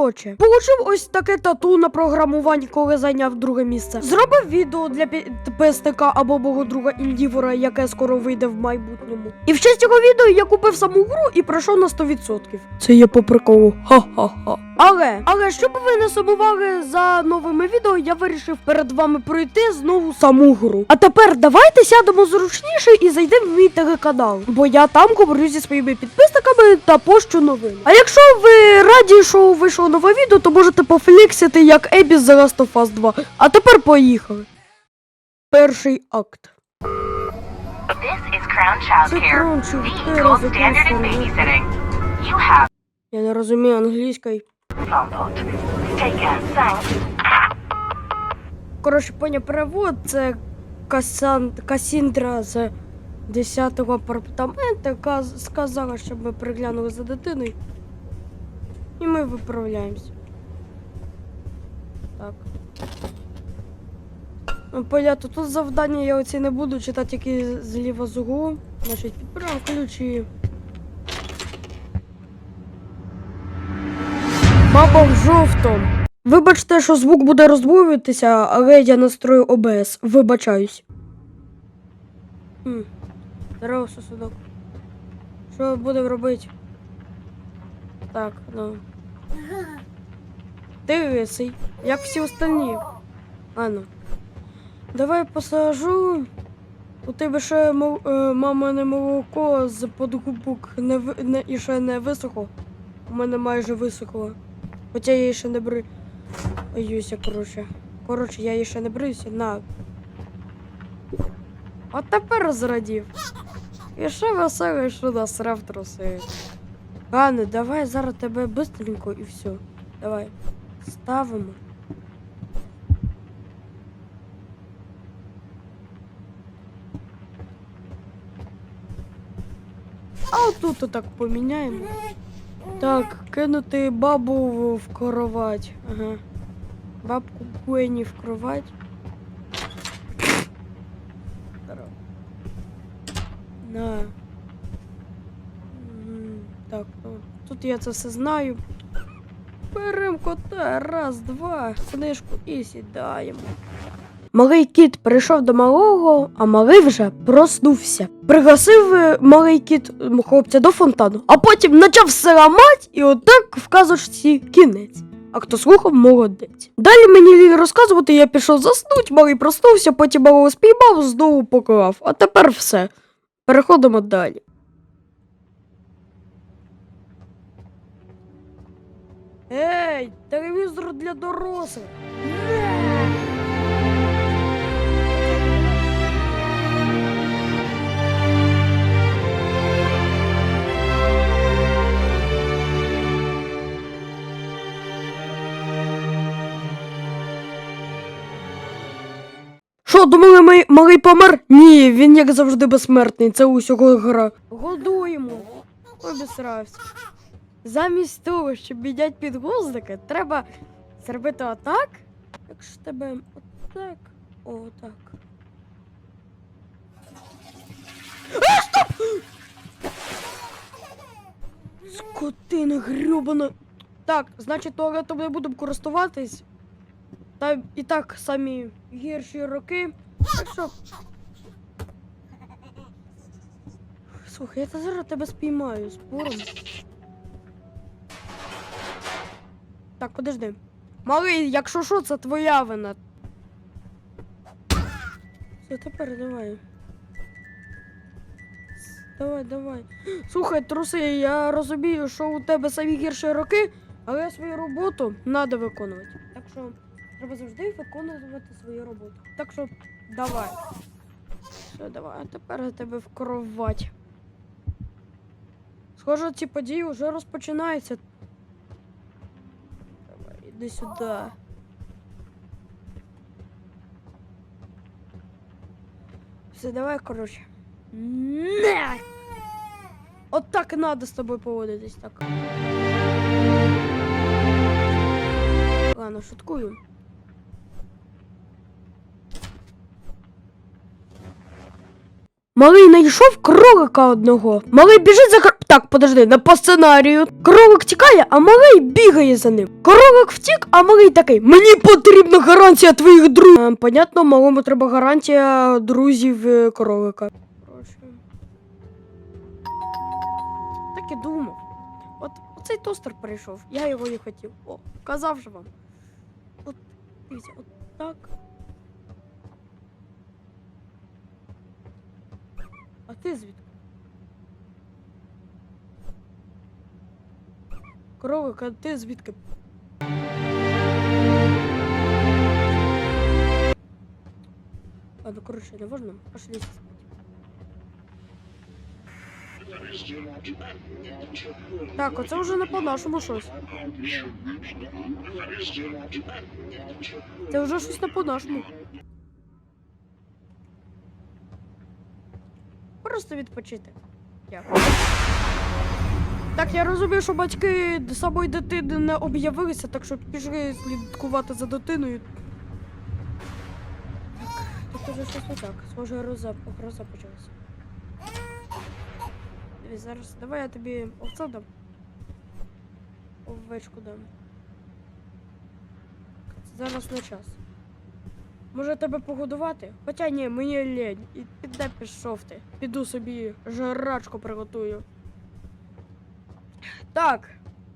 Коротше, получив ось таке тату на програмуванні, коли зайняв друге місце. Зробив відео для підписника або мого друга Індівора, яке скоро вийде в майбутньому. І в честь цього відео я купив саму гру і пройшов на 100%. Це є по приколу. Ха-ха-ха. Але, але щоб ви не сумували за новими відео, я вирішив перед вами пройти знову саму гру. А тепер давайте сядемо зручніше і зайдемо в мій телеканал, бо я там говорю зі своїми підписниками та пощу новин. А якщо ви раді, що вийшло нове відео, то можете пофліксити як Ебі з The Last of Us 2. А тепер поїхали. Перший акт. This is Crown Child Це Care, the gold standard in Crown Child. babysitting. You have Я не розумію англійської. Коротше, поня перевод це Касан... Касіндра з 10-го апартаменту, яка сказала, щоб ми приглянули за дитиною. І ми виправляємося. Так. Ну, Понятно, тут завдання я оці не буду читати тільки зліва з углу. Значить, підбираємо ключі. Баба в жовтому. Вибачте, що звук буде роздвоюватися, але я настрою ОБС. Вибачаюсь. Здорово, сусудок. Що будемо робити? Так, ну. Ти лисий, як всі остальні. А ну. Давай посажу. У тебе ще е, мамине молоко з подгубок не, не, і ще не висохло. У мене майже висохло. Хоча я її ще не бри. Боюся, коротше. Коротше, я її ще не бриюся, на. От тепер зрадів. І ще веселий, що насрав труси. Ладно, давай зараз тебе быстренько і все. Давай. Ставимо. А отут отак поміняємо. Так, кинути бабу в- кровать. Ага. Бабку Гуені в кровать. На. Так, тут я це все знаю. Берем кота, раз, два, книжку і сідаємо. Малий кіт прийшов до малого, а малий вже проснувся. Пригласив е, малий кіт хлопця до фонтану, а потім почав все ламати, і отак в казочці кінець. А хто слухав, молодець. Далі мені розказувати, я пішов заснуть, малий проснувся, потім малого спіймав, знову поклав. А тепер все. Переходимо далі. Ей, телевізор для дорослих. Що, думали, ми малий помер? Ні, він як завжди безсмертний, це усього гра. Годуємо. Обісрався. Замість того, щоб міняти підгузники, треба зробити отак. Якщо тебе отак. Отак. Скотина грюбана. Так, значить, туалетом не будемо користуватись. Та і так самі гірші роки. Так що. Слухай, я та зараз тебе спіймаю спором. Так, подожди. Малий, якщо що, це твоя вина. Все, тепер давай. Давай, давай. Слухай, труси, я розумію, що у тебе самі гірші роки, але свою роботу треба виконувати. Так що треба завжди виконувати свою роботу. Так що давай. Все, давай, а тепер я тебе в кровать. Схоже, ці події вже розпочинаються. Давай, іди сюди. Все, давай, коротше. Не! От так надо з тобою поводитись так. Ладно, шуткую. Малий знайшов кролика одного. Малий біжить за кр... Так, подожди, не по сценарію. Кролик тікає, а малий бігає за ним. Кролик втік, а малий такий. Мені потрібна гарантія твоїх друзів. Е, понятно, малому треба гарантія друзів е, кролика. Так і думав. От оцей тостер прийшов, я його і хотів. О, казав же вам. От, дивіться, от так. Ти звідки? Кролик, а ти звідки? Ладно, коротше, не важно. Пошли. Так, оце вже не по-нашому щось. Це вже щось не по-нашому. Просто відпочити. Дякую. Так, я розумію, що батьки самої дитини не об'явилися, так що пішли слідкувати за дитиною. Так, тут уже щось не так. Схоже, гроза, почалася. Дивись, зараз давай я тобі овця дам. Овечку дам. Зараз не час. Може тебе погодувати? Хоча ні, мені лень. І піде пішов ти. Піду собі жрачку приготую. Так.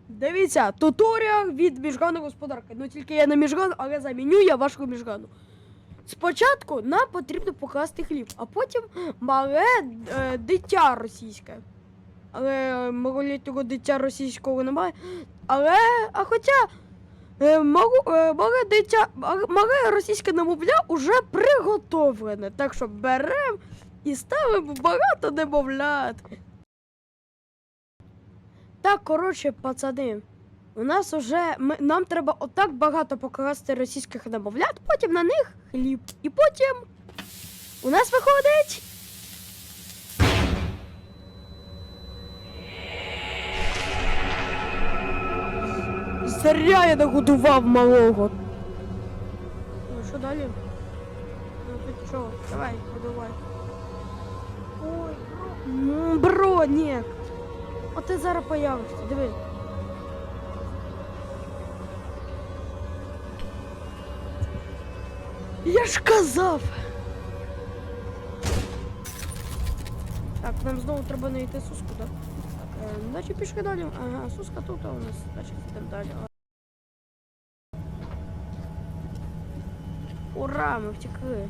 Дивіться, туторіал від міжгану господарки. Ну тільки я не міжган, але заміню я вашу міжгану. Спочатку нам потрібно покласти хліб, а потім мале е, дитя російське. Але малолітнього дитя російського немає. Але, а хоча е, е, мале дитя, мале російське немовля уже приготовлене. Так що беремо і ставимо багато немовлят. Так, коротше, пацани, у нас уже ми, нам треба отак багато покласти російських немовлят, потім на них хліб. І потім у нас виходить. Зря я нагодував малого. Ну, що далі? Ну ти що? Давай, подавай. Ой, бро. Ну, бро, ні. А ти зараз появишся, диви. Я ж казав. Так, нам знову треба знайти суску, так? Так, е, значить пішки далі. Ага, суска тут, а у нас, значить, йдемо далі. Ура, ми втекли.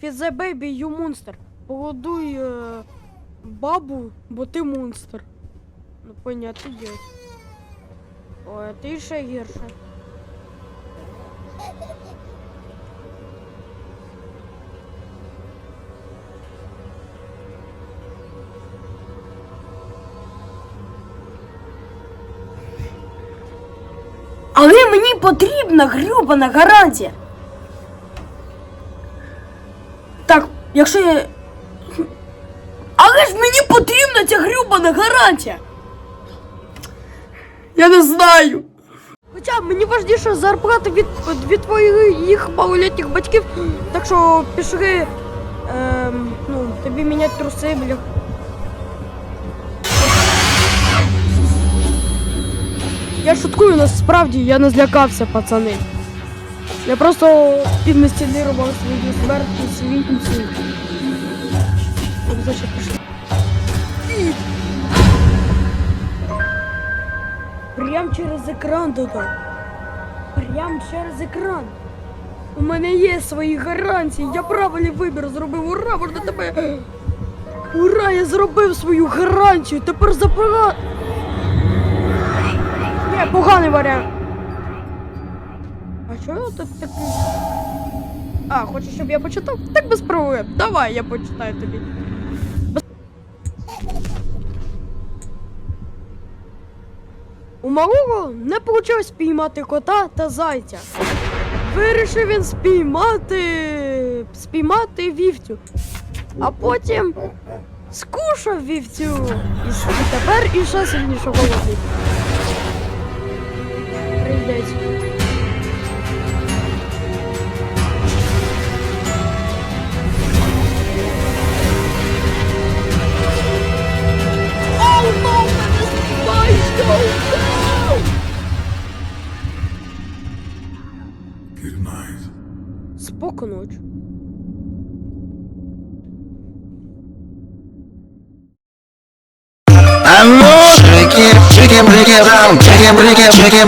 Фізе бейбі, ю монстр. Погодуй е, бабу, бо ти монстр. Ну, понятно є. Ой, а ти ще гірше. Потрібна грюбана гарантія. Так, якщо я. Але ж мені потрібна ця грюбана гарантія. Я не знаю. Хоча мені важніше зарплата від, від твоїх їх малолітніх батьків. Так що пішли. Ем, ну, тобі міняти труси, бля. Я шуткую, насправді я не злякався, пацани. Я просто піднастінирував свою смерть і свій інсульт. Так, значить, пішли. І- Прям через екран додав. Прям через екран. У мене є свої гарантії. Я правильний вибір зробив. Ура, можна тебе. Ура, я зробив свою гарантію. Тепер запора. Ні, поганий варіант. А чого тут такий? А, хочеш, щоб я почитав? Так без проблем. Давай, я почитаю тобі. У малого не вийшло спіймати кота та зайця. Вирішив він спіймати. спіймати вівцю. А потім скушав вівцю. І тепер іще сильніше голодний блядь. Oh, no! Good night. Споку ночь. А ну, шики, шики, брики, там, шики, брики, шики,